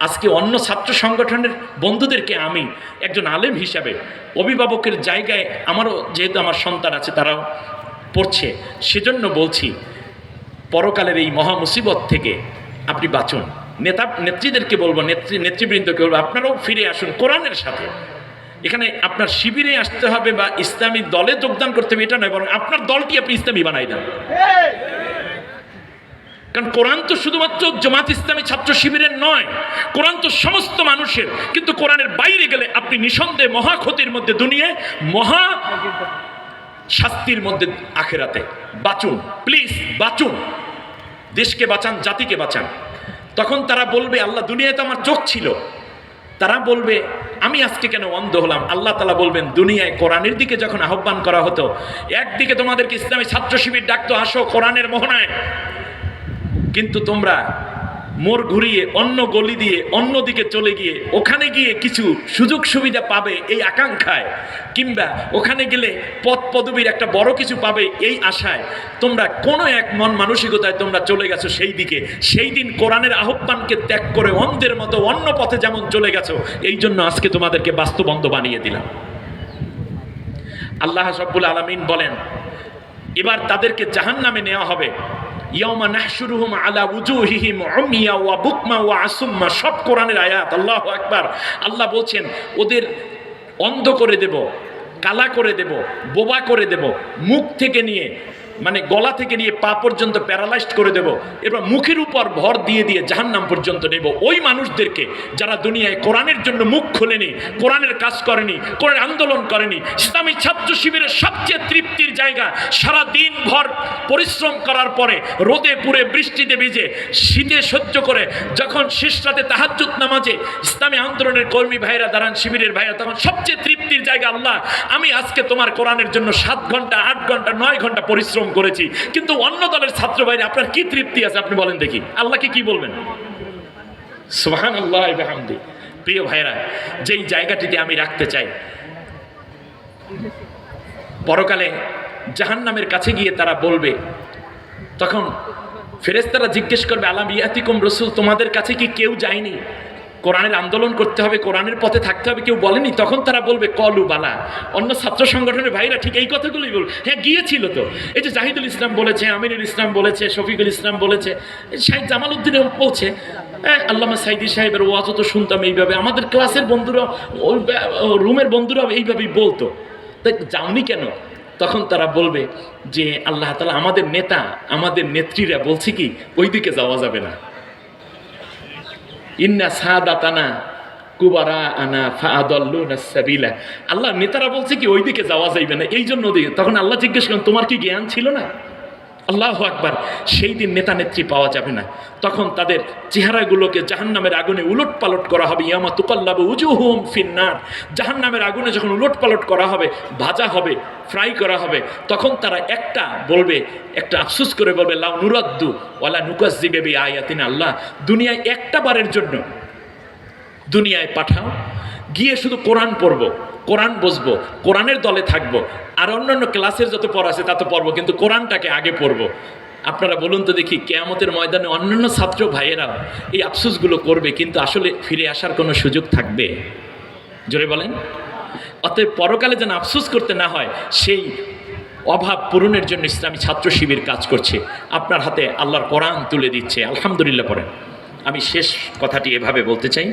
আজকে অন্য ছাত্র সংগঠনের বন্ধুদেরকে আমি একজন আলেম হিসাবে অভিভাবকের জায়গায় আমারও যেহেতু আমার সন্তান আছে তারাও পড়ছে, সেজন্য বলছি, পরকালের এই মহা মুসিবত থেকে আপনি বাঁচুন। নেতা, নেত্রীদেরকে বলব, নেত্রী, নেতৃবৃন্দকে বলব, আপনারাও ফিরে আসুন কোরআনের সাথে। এখানে আপনার শিবিরে আসতে হবে বা ইসলামী দলে যোগদান করতে হবে, এটা নয়, বরং আপনার দলটি আপনি ইসলামী বানাই দেন। কারণ কোরআন তো শুধুমাত্র জামাত ইসলামী ছাত্র শিবিরের নয়, কোরআন তো সমস্ত মানুষের, কিন্তু কোরআনের বাইরে গেলে আপনি নিঃসন্দেহে মহা ক্ষতির মধ্যে দুনিয়ায়, মহা শাস্তির মধ্যে আখেরাতে। বাঁচুন প্লিজ বাঁচুন। দেশকে বাঁচান, জাতিকে বাঁচান। তখন তারা বলবে, আল্লাহ দুনিয়ায় তো আমার চোখ ছিল। তারা বলবে, আমি আজকে কেন অন্ধ হলাম? আল্লাহ তালা বলবেন, দুনিয়ায় কোরআনের দিকে যখন আহ্বান করা হতো, একদিকে তোমাদেরকে ইসলামী ছাত্র শিবির ডাকতো, আসো কোরআনের মোহনায়। কিন্তু তোমরা মোর ঘুরিয়ে, অন্য গলি দিয়ে, অন্য দিকে চলে গিয়ে, ওখানে গিয়ে কিছু সুযোগ সুবিধা পাবে এই আকাঙ্ক্ষায়, কিংবা ওখানে গেলে পদ পদবীর একটা বড় কিছু পাবে এই আশায়, তোমরা কোনো এক মন মানসিকতায় তোমরা চলে গেছো সেই দিকে। সেই দিন কোরআনের আহ্বানকে ত্যাগ করে অন্ধের মতো অন্য পথে যেমন চলে গেছো, এই জন্য আজকে তোমাদেরকে বাস্তবন্ধ বানিয়ে দিলাম। আল্লাহ সব্বুল আলমিন বলেন, এবার তাদেরকে জাহান নামে নেওয়া হবে। ইয়াউমা নাহশুরুহুম আলা উজুহিহিম উমিয়া ওয়া বুকমা ওয়া আসুম্মা। সব কোরআনের আয়াত, আল্লাহু আকবার। আল্লাহ বলছেন, ওদের অন্ধ করে দেব, কালা করে দেব, বোবা করে দেব, মুখ থেকে নিয়ে মানে গলা থেকে নিয়ে পা পর্যন্ত প্যারালাইজড করে দেব এবার মুখের উপর ভর দিয়ে দিয়ে জাহান্নাম পর্যন্ত নেব। ওই মানুষদেরকে যারা দুনিয়ায় কোরআনের জন্য মুখ খোলেনি, কোরআনের কাজ করেনি কোরআন আন্দোলন করেনি, ইসলামী ছাত্র শিবিরের সবচেয়ে তৃপ্তির জায়গা সারা দিন ভর পরিশ্রম করার পরে রোদে পুড়ে বৃষ্টিতে ভিজে শীতে সহ্য করে যখন শেষ রাতে তাহাজ্জুদ নামাজে ইসলামী আন্দোলনের কর্মী ভাইরা দাঁড়ান, শিবিরের ভাইরা, তখন সবচেয়ে তৃপ্তির জায়গা আল্লাহ, আমি আজকে তোমার কোরআনের জন্য সাত ঘণ্টা, আট ঘণ্টা, নয় ঘণ্টা পরিশ্রম করেছি, কিন্তু অন্য দলের ছাত্র ভাইরা, আপনার কি তৃপ্তি আছে আপনি বলেন দেখি, আল্লাহকে কি বলবেন? সুহান আল্লাহ প্রিয় ভাইরা, যেই জায়গাটিতে আমি রাখতে চাই, পরকালে জাহান্নামের কাছে গিয়ে তারা বলবে, তখন ফেরেস্তারা জিজ্ঞেস করবে, আলাম ইয়াতিকুম রসুল, তোমাদের কাছে কি কেউ যায়নি? কোরআনের আন্দোলন করতে হবে, কোরআনের পথে থাকতে হবে, কেউ বলেনি? তখন তারা বলবে, কলু বালা। অন্য ছাত্র সংগঠনের ভাইরা ঠিক এই কথাগুলোই বল হ্যাঁ গিয়েছিল তো। এই যে জাহিদুল ইসলাম বলেছে আমিনুল ইসলাম বলেছে, শফিকুল ইসলাম বলেছে, শাহিদ জামাল উদ্দিনে পৌঁছে। হ্যাঁ আল্লামা সাইদি সাহেবের ওয়াজও তো শুনতাম এইভাবে। আমাদের ক্লাসের বন্ধুরা রুমের বন্ধুরা এইভাবেই বলতো। তাই যাওনি কেন? তখন তারা বলবে যে, আল্লাহ তালা আমাদের নেতা, আমাদের নেত্রীরা বলছে কি ওই দিকে যাওয়া যাবে না। ইন্না সাদাতানা কুবারা আনা ফাদুলা আল্লাহ নেতারা বলছে কি, ওইদিকে যাওয়া যাইবে না। এই জন্য তখন আল্লাহ জিজ্ঞেস করেন, তোমার কি জ্ঞান ছিল না? আল্লাহ আকবার, সেই দিন নেতা নেত্রী পাওয়া যাবে না। তখন তাদের চেহারাগুলোকে জাহান্নামের আগুনে উলট পালট করা হবে। ইয়ামা তুকাল্লাবু উজুহুম ফিন্নার। জাহান্নামের আগুনে যখন উলট পালট করা হবে, ভাজা হবে, ফ্রাই করা হবে, তখন তারা একটা বলবে, একটা আফসুস করে বলবে, লাউ নুরাদ্দু ওয়ালা নুকাজ্জি বেবি আয়াতিন আল্লাহ। দুনিয়ায় একটা বারের জন্য দুনিয়ায় পাঠাও, গিয়ে শুধু কোরআন পড়ব। কোরআন বসবো কোরআনের দলে থাকব, আর অন্যান্য ক্লাসের যত পড়া আছে তা তো পড়ব, কিন্তু কোরআনটাকে আগে পড়ব। আপনারা বলুন তো দেখি, কেয়ামতের ময়দানে অন্যান্য ছাত্র ভাইয়েরা এই আফসোসগুলো করবে, কিন্তু আসলে ফিরে আসার কোনো সুযোগ থাকবে? জোরে বলেন। অতএব পরকালে যেন আফসোস করতে না হয়, সেই অভাব পূরণের জন্য ইসলামী ছাত্র শিবির কাজ করছে। আপনার হাতে আল্লাহর কোরআন তুলে দিচ্ছে। আলহামদুলিল্লাহ পড়েন। আমি শেষ কথাটি এভাবে বলতে চাই।